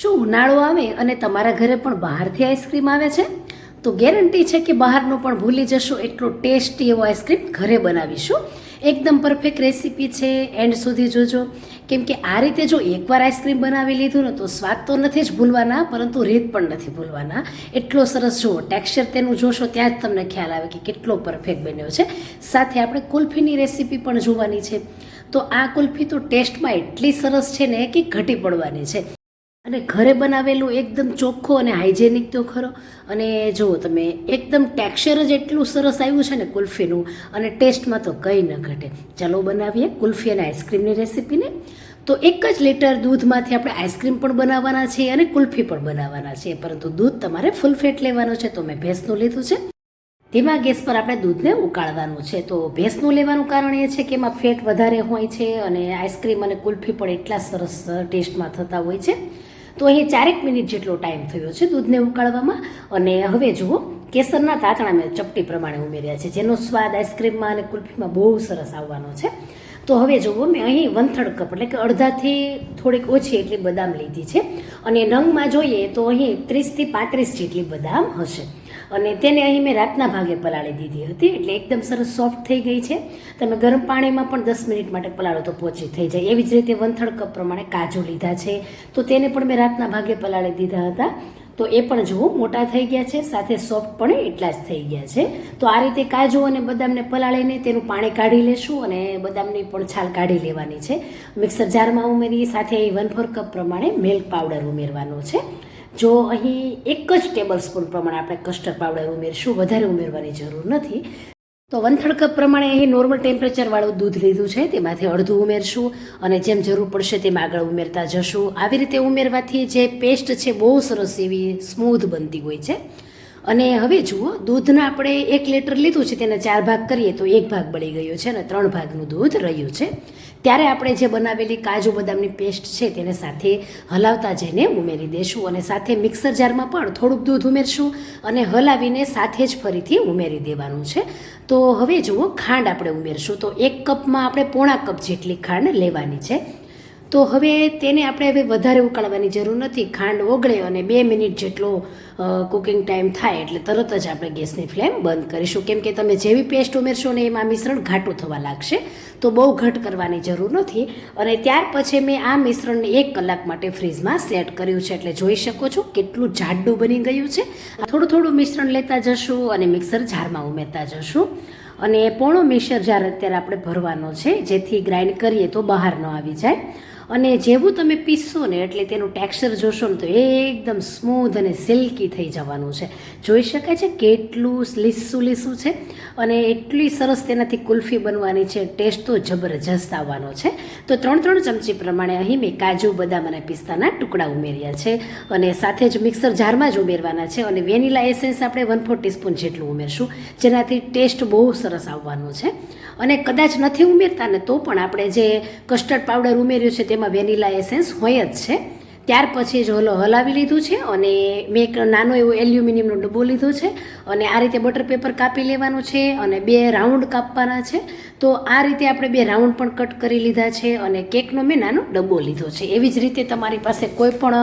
શું ઉનાળો આવે અને તમારા ઘરે પણ બહારથી આઈસ્ક્રીમ આવે છે? તો ગેરંટી છે કે બહારનો પણ ભૂલી જશો, એટલો ટેસ્ટી એવો આઈસ્ક્રીમ ઘરે બનાવીશું. એકદમ પરફેક્ટ રેસીપી છે, એન્ડ સુધી જોજો. કેમ કે આ રીતે જો એકવાર આઈસ્ક્રીમ બનાવી લીધું ને તો સ્વાદ તો નથી જ ભૂલવાના, પરંતુ રીત પણ નથી ભૂલવાના. એટલો સરસ જુઓ, ટેક્સચર તેનું જોશો ત્યાં જ તમને ખ્યાલ આવે કે કેટલો પરફેક્ટ બન્યો છે. સાથે આપણે કુલ્ફીની રેસીપી પણ જોવાની છે. તો આ કુલ્ફી તો ટેસ્ટમાં એટલી સરસ છે ને કે ઘટી પડવાની છે. અને ઘરે બનાવેલું એકદમ ચોખ્ખો અને હાઇજેનિક તો ખરો. અને જુઓ તમે એકદમ ટેક્સચર જ એટલું સરસ આવ્યું છે ને કુલ્ફીનું, અને ટેસ્ટમાં તો કંઈ ન ઘટે. ચાલો બનાવીએ કુલ્ફી અને આઈસ્ક્રીમની રેસીપીને તો એક જ લીટર દૂધમાંથી આપણે આઈસ્ક્રીમ પણ બનાવવાના છીએ અને કુલ્ફી પણ બનાવવાના છીએ. પરંતુ દૂધ તમારે ફૂલ ફેટ લેવાનું છે, તો મેં ભેંસનું લીધું છે. ધીમા ગેસ પર આપણે દૂધને ઉકાળવાનું છે. તો ભેંસનું લેવાનું કારણ એ છે કે એમાં ફેટ વધારે હોય છે અને આઈસ્ક્રીમ અને કુલ્ફી પણ એટલા સરસ ટેસ્ટમાં થતા હોય છે. તો અહીં ચારેક મિનિટ જેટલો ટાઈમ થયો છે દૂધને ઉકાળવામાં. અને હવે જુઓ, કેસરના તાતણા મેં ચપટી પ્રમાણે ઉમેર્યા છે, જેનો સ્વાદ આઈસ્ક્રીમમાં અને કુલ્ફીમાં બહુ સરસ આવવાનો છે. તો હવે જુઓ, મેં અહીં વંથળ કપ એટલે કે અડધાથી થોડીક ઓછી એટલી બદામ લીધી છે. અને રંગમાં જોઈએ તો અહીં ત્રીસથી પાંત્રીસ જેટલી બદામ હશે. અને તેને અહીં મેં રાતના ભાગે પલાળી દીધી હતી, એટલે એકદમ સરસ સોફ્ટ થઈ ગઈ છે. તમે ગરમ પાણીમાં પણ દસ મિનિટ માટે પલાળો તો પોચી થઈ જાય. એવી જ રીતે વંથળ કપ પ્રમાણે કાજુ લીધા છે. તો તેને પણ મેં રાતના ભાગે પલાળી દીધા હતા. તો એ પણ જુઓ, મોટા થઈ ગયા છે, સાથે સોફ્ટ પણ એટલા જ થઈ ગયા છે. તો આ રીતે કાજુ અને બદામને પલાળીને તેનું પાણી કાઢી લેશું અને બદામની પણ છાલ કાઢી લેવાની છે. મિક્સર જારમાં ઉમેરી સાથે વન ફોર કપ પ્રમાણે મિલ્ક પાવડર ઉમેરવાનો છે. જો અહીં એક જ ટેબલ સ્પૂન પ્રમાણે આપણે કસ્ટર્ડ પાવડર ઉમેરશું, વધારે ઉમેરવાની જરૂર નથી. તો થર્ડ કપ પ્રમાણે અહીં નોર્મલ ટેમ્પરેચરવાળું દૂધ લીધું છે, તેમાંથી અડધું ઉમેરશું અને જેમ જરૂર પડશે તેમ આગળ ઉમેરતા જશું. આવી રીતે ઉમેરવાથી જે પેસ્ટ છે બહુ સરસ એવી સ્મૂધ બનતી હોય છે. અને હવે જુઓ, દૂધના આપણે એક લીટર લીધું છે, તેના ચાર ભાગ કરીએ તો એક ભાગ બળી ગયો છે અને ત્રણ ભાગનું દૂધ રહ્યું છે. ત્યારે આપણે જે બનાવેલી કાજુ બદામની પેસ્ટ છે તેને સાથે હલાવતા જઈને ઉમેરી દઈશું અને સાથે મિક્સર જારમાં પણ થોડુંક દૂધ ઉમેરશું અને હલાવીને સાથે જ ફરીથી ઉમેરી દેવાનું છે. તો હવે જુઓ, ખાંડ આપણે ઉમેરશું. તો એક કપમાં આપણે પોણા કપ જેટલી ખાંડ લેવાની છે. તો હવે તેને આપણે હવે વધારે ઉકાળવાની જરૂર નથી. ખાંડ ઓગળે અને બે મિનિટ જેટલો કુકિંગ ટાઈમ થાય એટલે તરત જ આપણે ગેસની ફ્લેમ બંધ કરીશું. કેમ કે તમે જેવી પેસ્ટ ઉમેરશો ને એમાં મિશ્રણ ઘાટું થવા લાગશે, તો બહુ ઘટ કરવાની જરૂર નથી. અને ત્યાર પછી મેં આ મિશ્રણને એક કલાક માટે ફ્રીજમાં સેટ કર્યું છે. એટલે જોઈ શકો છો કેટલું જાડું બની ગયું છે. થોડું થોડું મિશ્રણ લેતા જશું અને મિક્સર જારમાં ઉમેરતા જશું. અને પોણો મિક્સર જાર અત્યારે આપણે ભરવાનો છે, જેથી ગ્રાઇન્ડ કરીએ તો બહાર ન આવી જાય. અને જેવું તમે પીસશો ને એટલે તેનું ટેક્સચર જોશો ને તો એકદમ સ્મૂધ અને સિલ્કી થઈ જવાનું છે. જોઈ શકાય છે કેટલું લીસું લીસું છે? અને એટલી સરસ તેનાથી કુલ્ફી બનવાની છે ટેસ્ટ તો જબરજસ્ત આવવાનો છે. તો ત્રણ ત્રણ ચમચી પ્રમાણે અહીં મેં કાજુ, બદામ અને પિસ્તાના ટુકડા ઉમેર્યા છે. અને સાથે જ મિક્સર જારમાં જ ઉમેરવાના છે અને વેનીલા એસેન્સ આપણે વન ફોર ટીસ્પૂન જેટલું ઉમેરશું, જેનાથી ટેસ્ટ બહુ સરસ આવવાનો છે. અને કદાચ નથી ઉમેરતા ને તો પણ આપણે જે કસ્ટર્ડ પાવડર ઉમેર્યું છે તેમાં વેનીલા એસેન્સ હોય જ છે. ત્યાર પછી જ હલો હલાવી લીધું છે અને મેં એક નાનો એવો એલ્યુમિનિયમનો ડબ્બો લીધો છે અને આ રીતે બટર પેપર કાપી લેવાનું છે અને બે રાઉન્ડ કાપવાના છે. તો આ રીતે આપણે બે રાઉન્ડ પણ કટ કરી લીધા છે અને કેકનો મેં નાનો ડબ્બો લીધો છે. એવી જ રીતે તમારી પાસે કોઈ પણ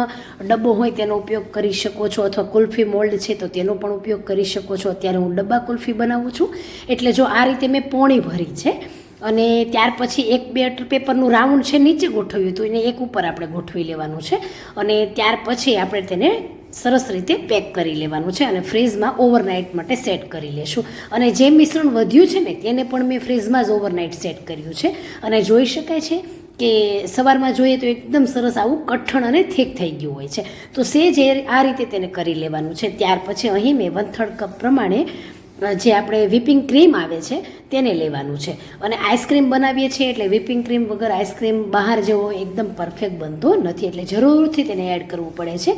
ડબ્બો હોય તેનો ઉપયોગ કરી શકો છો અથવા કુલ્ફી મોલ્ડ છે તો તેનો પણ ઉપયોગ કરી શકો છો. અત્યારે હું ડબ્બા કુલ્ફી બનાવું છું. એટલે જો આ રીતે મેં પોણી ભરી છે અને ત્યાર પછી એક બેટર પેપરનું રાઉન્ડ છે નીચે ગોઠવ્યું હતું, એને એક ઉપર આપણે ગોઠવી લેવાનું છે. અને ત્યાર પછી આપણે તેને સરસ રીતે પેક કરી લેવાનું છે અને ફ્રીઝમાં ઓવરનાઇટ માટે સેટ કરી લેશું. અને જે મિશ્રણ વધ્યું છે ને, તેને પણ મેં ફ્રીઝમાં જ ઓવરનાઇટ સેટ કર્યું છે. અને જોઈ શકાય છે કે સવારમાં જોઈએ તો એકદમ સરસ આવું કઠણ અને થીક થઈ ગયું હોય છે. તો સેજ આ રીતે તેને કરી લેવાનું છે. ત્યાર પછી અહીં મેં વન કપ પ્રમાણે જે આપણે વિપિંગ ક્રીમ આવે છે, તેને લેવાનું છે. અને આઈસ્ક્રીમ બનાવીએ છીએ એટલે વિપિંગ ક્રીમ વગર આઈસ્ક્રીમ બહાર જેવો એકદમ પરફેક્ટ બનતો નથી. એટલે જરૂરથી તેને એડ કરવું પડે છે.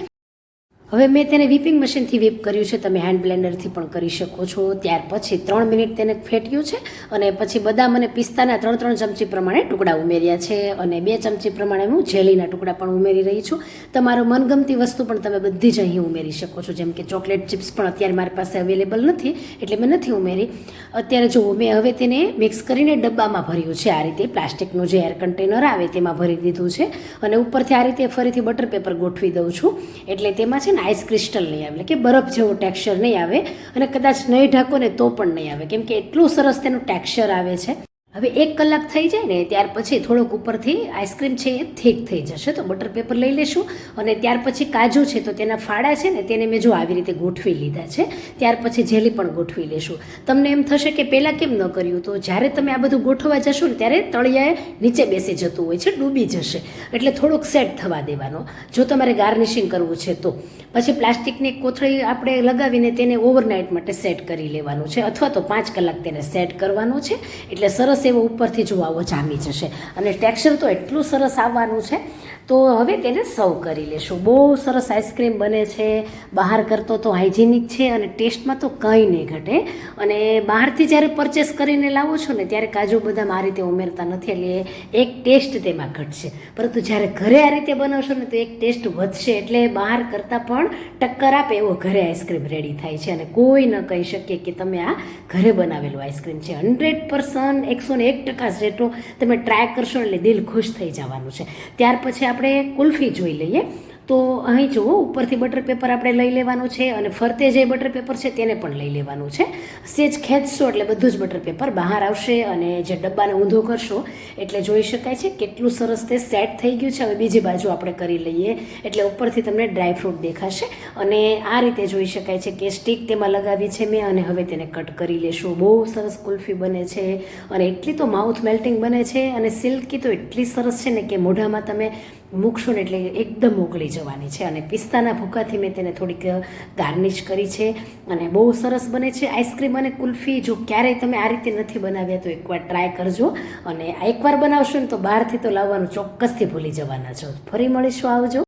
હવે મેં તેને વિપિંગ મશીનથી વિપ કર્યું છે. તમે હેન્ડ બ્લેન્ડરથી પણ કરી શકો છો. ત્યાર પછી ત્રણ મિનિટ તેને ફેટ્યું છે અને પછી બદામ અને પિસ્તાના ત્રણ ત્રણ ચમચી પ્રમાણે ટુકડા ઉમેર્યા છે અને બે ચમચી પ્રમાણે હું જેલીના ટુકડા પણ ઉમેરી રહી છું. તમારો મનગમતી વસ્તુ પણ તમે બધી જ અહીં ઉમેરી શકો છો. જેમ કે ચોકલેટ ચિપ્સ પણ અત્યારે મારી પાસે અવેલેબલ નથી, એટલે મેં નથી ઉમેરી. અત્યારે જુઓ, મેં હવે તેને મિક્સ કરીને ડબ્બામાં ભર્યું છે. આ રીતે પ્લાસ્ટિકનું જે એર કન્ટેનર આવે તેમાં ભરી દીધું છે અને ઉપરથી આ રીતે ફરીથી બટર પેપર ગોઠવી દઉં છું. એટલે તેમાં છે ને આઈસ ક્રિસ્ટલ નહીં આવે, એટલે કે બરફ જેવો ટેક્સચર નહીં આવે અને કદાચ નહીં ઢાંકો ને તો પણ નહીં આવે. કેમ કે એટલું સરસ તેનું ટેક્સચર આવે છે. હવે એક કલાક થઈ જાય ને ત્યાર પછી થોડોક ઉપરથી આઈસ્ક્રીમ છે એ થીક થઈ જશે. તો બટર પેપર લઈ લેશું અને ત્યાર પછી કાજુ છે તો તેના ફાડા છે ને તેને મેં જો આવી રીતે ગોઠવી લીધા છે. ત્યાર પછી જેલી પણ ગોઠવી લેશું. તમને એમ થશે કે પહેલાં કેમ ન કર્યું? તો જ્યારે તમે આ બધું ગોઠવવા જશો ને ત્યારે તળિયાએ નીચે બેસી જતું હોય છે, ડૂબી જશે. એટલે થોડોક સેટ થવા દેવાનો. જો તમારે ગાર્નિશિંગ કરવું છે તો. પછી પ્લાસ્ટિકની કોથળી આપણે લગાવીને તેને ઓવરનાઇટ માટે સેટ કરી લેવાનું છે. અથવા તો પાંચ કલાક તેને સેટ કરવાનું છે. એટલે સરસ એવો ઉપરથી જોવા જામી જશે. અને ટેક્સચર તો એટલું સરસ આવવાનું છે. તો હવે તેને સર્વ કરી લેશું. બહુ સરસ આઈસ્ક્રીમ બને છે. બહાર કરતો તો હાઇજેનિક છે અને ટેસ્ટમાં તો કંઈ નહીં ઘટે. અને બહારથી જ્યારે પરચેસ કરીને લાવો છો ને, ત્યારે કાજુ બદામ આ રીતે ઉમેરતા નથી, એટલે એક ટેસ્ટ તેમાં ઘટશે. પરંતુ જ્યારે ઘરે આ રીતે બનાવશો ને, તો એક ટેસ્ટ વધશે. એટલે બહાર કરતાં પણ ટક્કર આપે એવો ઘરે આઈસ્ક્રીમ રેડી થાય છે. અને કોઈ ન કહી શકીએ કે તમે આ ઘરે બનાવેલું આઈસ્ક્રીમ છે. હંડ્રેડ પર્સન્ટ, એકસો ને એક ટકા જેટલું તમે ટ્રાય કરશો એટલે દિલ ખુશ થઈ જવાનું છે. ત્યાર પછી આપણે કુલ્ફી જોઈ લઈએ. તો અહીં જુઓ, ઉપરથી બટર પેપર આપણે લઈ લેવાનું છે અને ફરતે જે બટર પેપર છે તેને પણ લઈ લેવાનું છે. સેજ ખેંચશો એટલે બધું જ બટર પેપર બહાર આવશે અને જે ડબ્બાને ઊંધો કરશો એટલે જોઈ શકાય છે કેટલું સરસ તે સેટ થઈ ગયું છે. હવે બીજી બાજુ આપણે કરી લઈએ એટલે ઉપરથી તમને ડ્રાયફ્રૂટ દેખાશે. અને આ રીતે જોઈ શકાય છે કે સ્ટીક તેમાં લગાવી છે મેં અને હવે તેને કટ કરી લેશું. બહુ સરસ કુલ્ફી બને છે અને એટલી તો માઉથ મેલ્ટિંગ બને છે અને સિલ્કી તો એટલી સરસ છે ને કે મોઢામાં તમે મૂકશો એટલે એકદમ ઓગળી જવાની છે. અને પિસ્તાના ભૂકાથી મેં તેને થોડીક ગાર્નિશ કરી છે અને બહુ સરસ બને છે. આઈસ્ક્રીમ અને કુલ્ફી જો ક્યારેય તમે આ રીતે નથી બનાવ્યા તો એકવાર ટ્રાય કરજો. અને એકવાર બનાવશો ને તો બહારથી તો લાવવાનું ચોક્કસથી ભૂલી જવાના છો. ફરી મળીશું આવજો.